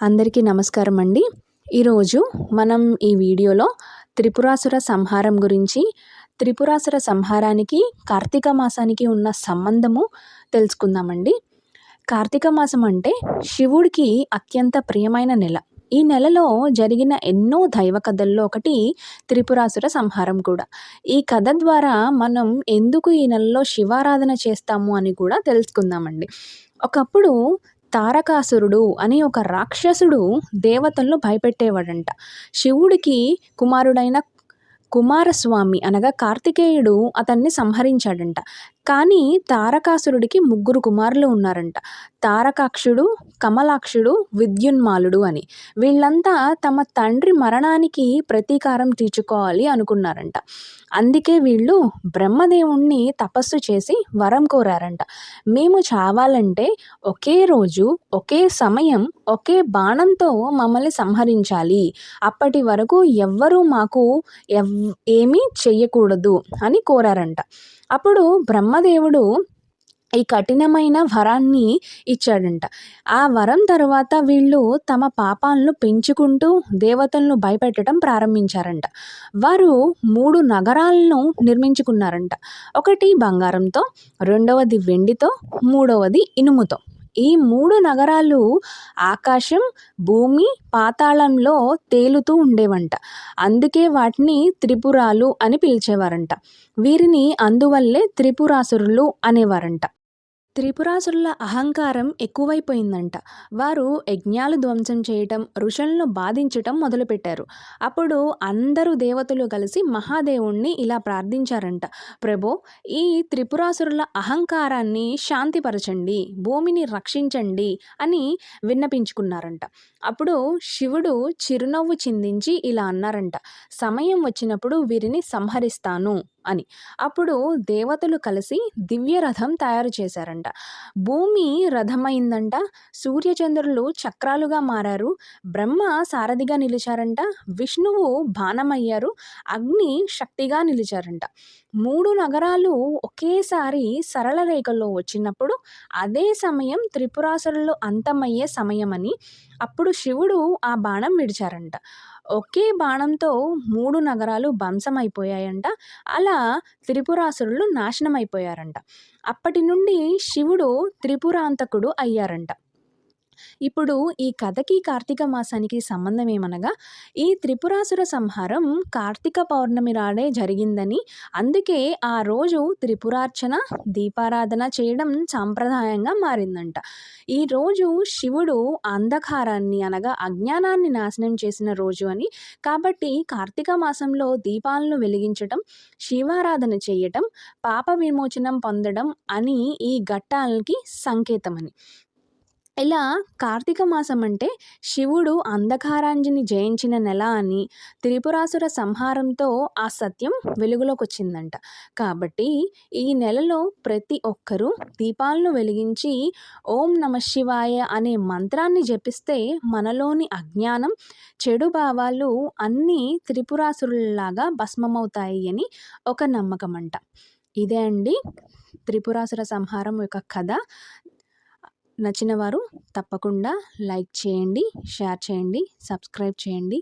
అందరికీ నమస్కారం అండి ఈరోజు మనం ఈ వీడియోలో త్రిపురాసుర సంహారం గురించి త్రిపురాసుర సంహారానికి కార్తీక మాసానికి ఉన్న సంబంధము తెలుసుకుందామండి. కార్తీక మాసం అంటే శివుడికి అత్యంత ప్రియమైన నెల. ఈ నెలలో జరిగిన ఎన్నో దైవ కథల్లో ఒకటి త్రిపురాసుర సంహారం కూడా. ఈ కథ ద్వారా మనం ఎందుకు ఈ నెలలో శివారాధన చేస్తాము అని కూడా తెలుసుకుందామండి. ఒకప్పుడు తారకాసురుడు అనే ఒక రాక్షసుడు దేవతలను భయపెట్టేవాడంట. శివుడికి కుమారుడైన కుమారస్వామి అనగా కార్తికేయుడు అతన్ని సంహరించాడంట. కానీ తారకాసురుడికి ముగ్గురు కుమారులు ఉన్నారంట. తారకాక్షుడు కమలాక్షుడు విద్యున్మాలుడు అని. వీళ్ళంతా తమ తండ్రి మరణానికి ప్రతీకారం తీర్చుకోవాలి అనుకున్నారంట. అందుకే వీళ్ళు బ్రహ్మదేవుణ్ణి తపస్సు చేసి వరం కోరారంట. మేము చావాలంటే ఒకే రోజు ఒకే సమయం ఒకే బాణంతో మమ్మల్ని సంహరించాలి. అప్పటి వరకు ఎవ్వరూ మాకు ఎవ్ ఏమీ చెయ్యకూడదు అని కోరారంట. అప్పుడు బ్రహ్మ బ్రహ్మదేవుడు ఈ కఠినమైన వరాన్ని ఇచ్చాడంట. ఆ వరం తర్వాత వీళ్ళు తమ పాపాలను పెంచుకుంటూ దేవతలను భయపెట్టడం ప్రారంభించారంట. వారు మూడు నగరాలను నిర్మించుకున్నారంట. ఒకటి బంగారంతో రెండవది వెండితో మూడవది ఇనుముతో. ఈ మూడు నగరాలు ఆకాశం భూమి పాతాళంలో తేలుతూ ఉండేవంట. అందుకే వాటిని త్రిపురాలు అని పిలిచేవారంట. వీరిని అందువల్లే త్రిపురాసురులు అనేవారంట. త్రిపురాసురుల అహంకారం ఎక్కువైపోయిందంట. వారు యజ్ఞాలు ధ్వంసం చేయటం ఋషులను బాధించటం మొదలుపెట్టారు. అప్పుడు అందరూ దేవతలు కలిసి మహాదేవుణ్ణి ఇలా ప్రార్థించారంట. ప్రభో ఈ త్రిపురాసురుల అహంకారాన్ని శాంతిపరచండి భూమిని రక్షించండి అని విన్నపించుకున్నారంట. అప్పుడు శివుడు చిరునవ్వు చిందించి ఇలా అన్నారంట. సమయం వచ్చినప్పుడు వీరిని సంహరిస్తాను. అని. అప్పుడు దేవతలు కలిసి దివ్య రథం తయారు చేశారంట. భూమి రథమైందంట. సూర్యచంద్రులు చక్రాలుగా మారారు. బ్రహ్మ సారథిగా నిలిచారంట. విష్ణువు బాణమయ్యారు. అగ్ని శక్తిగా నిలిచారంట. మూడు నగరాలు ఒకేసారి సరళ రేఖల్లో వచ్చినప్పుడు అదే సమయం త్రిపురాసురులు అంతమయ్యే సమయం అని అప్పుడు శివుడు ఆ బాణం విడిచారంట. ఒకే బాణంతో మూడు నగరాలు అయిపోయాయంట అలా త్రిపురాసురులు నాశనమైపోయారంట. అప్పటి నుండి శివుడు త్రిపురాంతకుడు అయ్యారంట. ఇప్పుడు ఈ కథకి కార్తీక మాసానికి సంబంధం ఏమనగా ఈ త్రిపురాసుర సంహారం కార్తీక పౌర్ణమి రాడే జరిగిందని అందుకే ఆ రోజు త్రిపురార్చన దీపారాధన చేయడం సాంప్రదాయంగా మారిందంట. ఈరోజు శివుడు అంధకారాన్ని అనగా అజ్ఞానాన్ని నాశనం చేసిన రోజు అని కాబట్టి కార్తీక మాసంలో దీపాలను వెలిగించటం శివారాధన చేయటం పాప విమోచనం పొందడం అని ఈ ఘట్టాలకి సంకేతమని. ఇలా కార్తీక మాసం అంటే శివుడు అంధకారాంజిని జయించిన నెల అని త్రిపురాసుర సంహారంతో ఆ సత్యం వెలుగులోకి వచ్చిందంట కాబట్టి ఈ నెలలో ప్రతి ఒక్కరూ దీపాలను వెలిగించి ఓం నమ శివాయ అనే మంత్రాన్ని జపిస్తే మనలోని అజ్ఞానం చెడు భావాలు అన్నీ త్రిపురాసురులలాగా భస్మమవుతాయి అని ఒక నమ్మకం అంట ఇదే అండి త్రిపురాసుర సంహారం యొక్క కథ. నచ్చిన వారు తప్పకుండా లైక్ చేయండి షేర్ చేయండి సబ్స్క్రైబ్ చేయండి.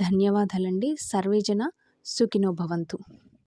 ధన్యవాదాలండి. సర్వేజన సుఖినో భవంతు.